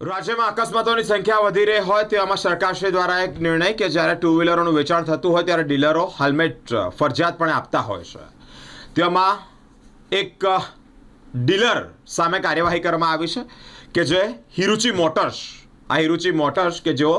રાજ્યમાં અકસ્માતોની સંખ્યા વધી રહી હોય તેવામાં સરકારશ્રી દ્વારા એક નિર્ણય કે જ્યારે ટુ વ્હીલરોનું વેચાણ થતું હોય ત્યારે ડીલરો હેલ્મેટ ફરજિયાતપણે આપતા હોય છે. તેમાં એક ડીલર સામે કાર્યવાહી કરવામાં આવી છે કે જે હિરુચિ મોટર્સ, આ હિરુચિ મોટર્સ કે જેઓ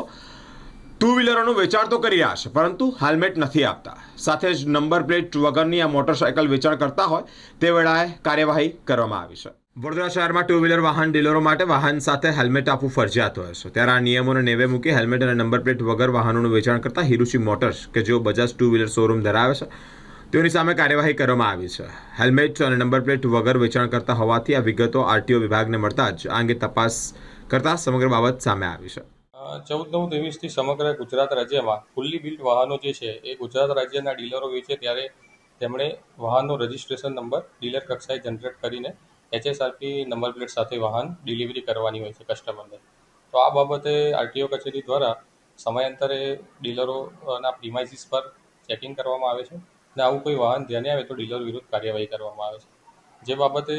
ટુ વ્હીલરોનું વેચાણ તો કરી રહ્યા છે, પરંતુ હેલ્મેટ નથી આપતા. સાથે જ નંબર પ્લેટ વગરની આ મોટરસાયકલ વેચાણ કરતા હોય તે વેળાએ કાર્યવાહી કરવામાં આવી છે. વડોદરા શહેરમાં ટુ વ્હીલર વાહન ડીલરો માટે વાહન સાથે હેલ્મેટ આપવું ફરજિયાત હોય છે. ત્યારે આ નિયમોને નેવે મૂકી હેલ્મેટ અને નંબર પ્લેટ વગર વાહનોનું વેચાણ કરતા હિરુચી મોટર્સ કે જેઓ બજાજ ટુ વ્હીલર શોરૂમ ધરાવે છે, તેઓની સામે કાર્યવાહી કરવામાં આવી છે. હેલ્મેટ અને નંબર પ્લેટ વગર વેચાણ કરતા હોવાથી આ વિગતો આરટીઓ વિભાગને મળતા જ આ અંગે તપાસ કરતા સમગ્ર બાબત સામે આવી છે. ચૌદ નવ ત્રેવીસથી સમગ્ર ગુજરાત રાજ્યમાં ફુલ્લી બિલ્ટ વાહનો જે છે, એ ગુજરાત રાજ્યના ડીલરો વેચે ત્યારે તેમણે વાહનનો રજિસ્ટ્રેશન નંબર ડીલર કક્ષાએ જનરેટ કરીને એચએસઆરપી નંબર પ્લેટ સાથે વાહન ડિલિવરી કરવાની હોય છે કસ્ટમરને. તો આ બાબતે આરટીઓ કચેરી દ્વારા સમયાંતરે ડીલરોના પ્રિમાઇસીસ પર ચેકિંગ કરવામાં આવે છે અને આવું કોઈ વાહન ધ્યાને આવે તો ડીલર વિરુદ્ધ કાર્યવાહી કરવામાં આવે છે. જે બાબતે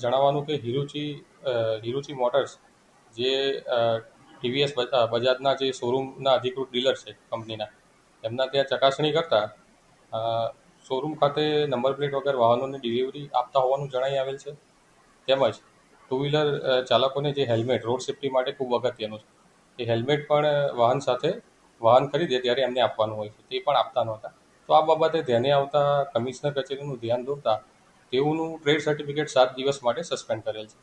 જણાવવાનું કે હિરુચી હિરુચી મોટર્સ જે ટીવીએસ બજાજના જે શોરૂમના અધિકૃત ડીલર છે કંપનીના, એમના ત્યાં ચકાસણી કરતાં શોરૂમ ખાતે નંબર પ્લેટ વગર વાહનોની ડિલિવરી આપતા હોવાનું જણાઈ આવેલ છે. તેમજ ટુ વ્હીલર ચાલકોને જે હેલ્મેટ રોડ સેફ્ટી માટે ખૂબ અગત્યનું છે. એ હેલ્મેટ પણ વાહન સાથે વાહન ખરીદે ત્યારે એમને આપવાનું હોય છે. તે પણ આપતા નહોતા. તો આ બાબતે ધ્યાને આવતા કમિશનર કચેરીનું ધ્યાન દોરતા તેઓનું ટ્રેડ સર્ટિફિકેટ સાત દિવસ માટે સસ્પેન્ડ કરેલ છે.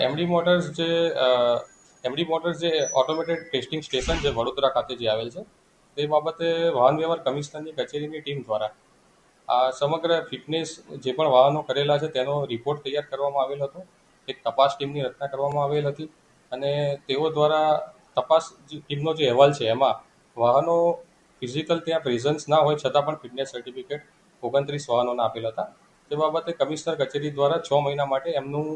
એમડી મોટર્સ જે એમડી મોટર્સ જે ઓટોમેટેડ ટેસ્ટિંગ સ્ટેશન છે વડોદરા ખાતે જે આવેલ છે તે બાબતે વાહન વ્યવહાર કમિશનરની કચેરીની ટીમ દ્વારા આ સમગ્ર ફિટનેસ જે પણ વાહનો કરેલા છે તેનો રિપોર્ટ તૈયાર કરવામાં આવેલ હતો. એક તપાસ ટીમની રચના કરવામાં આવેલ હતી અને તેઓ દ્વારા તપાસ ટીમનો જે અહેવાલ છે એમાં વાહનો ફિઝિકલ ત્યાં પ્રેઝન્સ ના હોય છતાં પણ ફિટનેસ સર્ટિફિકેટ ઓગણત્રીસ વાહનોના આપેલ હતા. તે બાબતે કમિશનર કચેરી દ્વારા છ મહિના માટે એમનું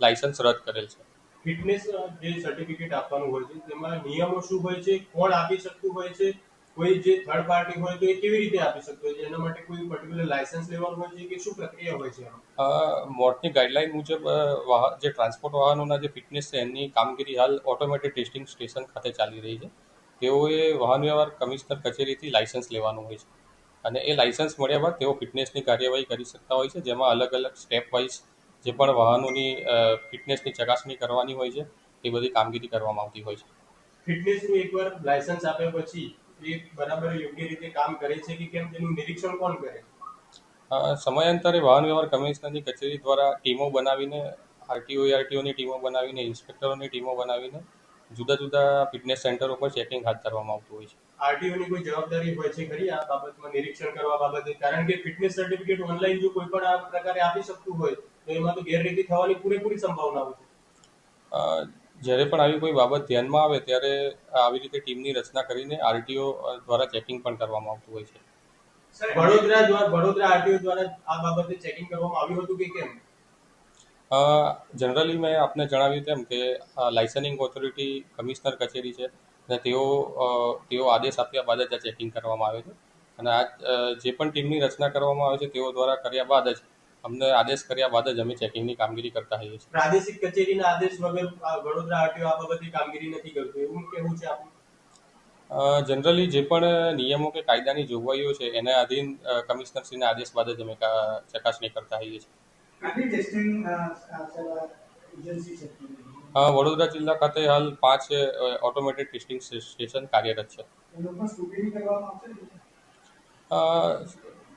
લાયસન્સ રદ કરેલ છે. ફિટનેસ જે સર્ટિફિકેટ આપવાનું હોય છે, તેમાં નિયમો શું હોય છે, કોણ આપી શકતું હોય છે કોઈ જે થર્ડ પાર્ટી હોય તો એ કેવી રીતે આપી શકતો હોય છે? એના માટે કોઈ પર્ટિક્યુલર લાયસન્સ લેવાનું હોય છે કે શું પ્રક્રિયા હોય છે મોટની ગાઈડલાઈન મુજબ વાહન જે ટ્રાન્સપોર્ટ વાહનોના જે ફિટનેસ છે એની કામગીરી હાલ ઓટોમેટિક ટેસ્ટિંગ સ્ટેશન ખાતે ચાલી રહી છે. તેઓએ વાહન વ્યવહાર કમિશનર કચેરીથી લાયસન્સ લેવાનું હોય છે. અને એ લાયસન્સ મળ્યા બાદ તેઓ ફિટનેસની કાર્યવાહી કરી શકતા હોય છે જેમાં અલગ અલગ સ્ટેપ વાઇઝ જે પણ વાહનોની ફિટનેસની ચકાસણી કરવાની હોય છે એ બધી કામગીરી કરવામાં આવતી હોય છે. ફિટનેસનું એકવાર લાયસન્સ આપ્યા પછી એ બરાબર યોગ્ય રીતે કામ કરે છે કે કેમ? તેનું નિરીક્ષણ કોણ કરે? સમયાંતરે વાહન વ્યવહાર કમિશનરની કચેરી દ્વારા ટીમો બનાવીને આરટીઓ આરટીઓની ટીમો બનાવીને ઇન્સ્પેક્ટરોની ટીમો બનાવીને જુદા જુદા ફિટનેસ સેન્ટરો પર ચેકિંગ હાથ ધરવામાં આવતું હોય છે. આરટીઓની કોઈ જવાબદારી હોય છે ખરી આ બાબતમાં નિરીક્ષણ કરવા બાબતે? કારણ કે ફિટનેસ સર્ટિફિકેટ ઓનલાઈન જો કોઈ પણ આ પ્રકારે આપી શકતું હોય તો એમાં તો ગેરરીતિ થવાની પૂરેપૂરી સંભાવનાઓ છે. અ, જ્યારે પણ આવી કોઈ બાબત ધ્યાનમાં આવે ત્યારે આવી રીતે ટીમની રચના કરીને આરટીઓ દ્વારા ચેકિંગ પણ કરવામાં આવતું હોય છે. વડોદરા દ્વારા વડોદરા આરટીઓ દ્વારા આ બાબતે ચેકિંગ કરવામાં આવ્યું હતું કે કેમ? જનરલી મેં આપને જણાવ્યું તેમ કે લાઇસનિંગ ઓથોરિટી કમિશનર કચેરી છે અને તેઓ તેઓ આદેશ આપ્યા બાદ જ આ ચેકિંગ કરવામાં આવે છે. અને આ જે પણ ટીમની રચના કરવામાં આવે છે તેઓ દ્વારા કર્યા બાદ જ અમને આદેશ કર્યા બાદ જ અમે ચેકિંગની કામગીરી કરતા હોઈએ છીએ. પ્રાદેશિક કચેરીના આદેશ વગર વડોદરા આરટીઓ આ બાબતે કામગીરી નથી કરતું. એવું કેવું છે આપણું જનરલી જે પણ નિયમો કે કાયદાની જોગવાઈઓ છે એના આધીન કમિશનરશ્રીના આદેશ બાદ જ અમે ચકાસણી કરતા હોઈએ છીએ. કેટલી ટેસ્ટિંગ એજન્સી છે? અ, વડોદરા જિલ્લા ખાતે હાલ પાંચ ઓટોમેટેડ ટેસ્ટિંગ સ્ટેશન કાર્યરત છે.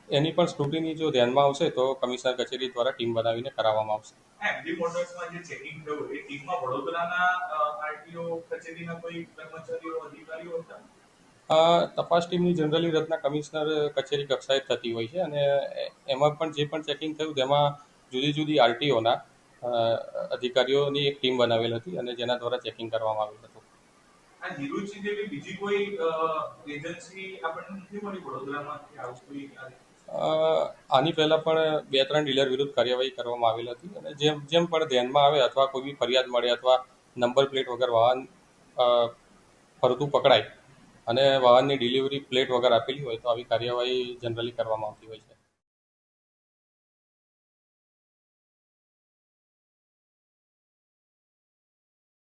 એનું પણ સ્ક્રુટિની જો ધ્યાનમાં આવશે તો કમિશનર કચેરી દ્વારા ટીમ બનાવીને કરાવવામાં આવશે. એમડી મોટર્સમાં જે ચેકિંગ થયું એ ટીમમાં વડોદરાના આરટીઓ કચેરીના કોઈ કર્મચારીઓ અધિકારીઓ હતા? તપાસ ટીમની જનરલી રચના કમિશનર કચેરી કક્ષાએ થતી હોય છે અને એમાં પણ જે પણ ચેકિંગ થયું તેમાં જુદી જુદી આરટીઓના અધિકારીઓની એક ટીમ બનાવેલ હતી અને જેના દ્વારા ચેકિંગ કરવામાં આવેલ હતું. આ હિરુચિ જેવી બીજી કોઈ એજન્સી આપણને નથી મળી વડોદરામાં આવું કોઈ અ, આની પહેલાં પણ બે ત્રણ ડીલર વિરુદ્ધ કાર્યવાહી કરવામાં આવેલ હતી અને જેમ જેમ પણ ધ્યાનમાં આવે અથવા કોઈ બી ફરિયાદ મળે અથવા નંબર પ્લેટ વગર વાહન ફરતું પકડાય અને વાહનની ડિલિવરી પ્લેટ વગર આપેલી હોય તો આવી કાર્યવાહી જનરલી કરવામાં આવતી હોય છે.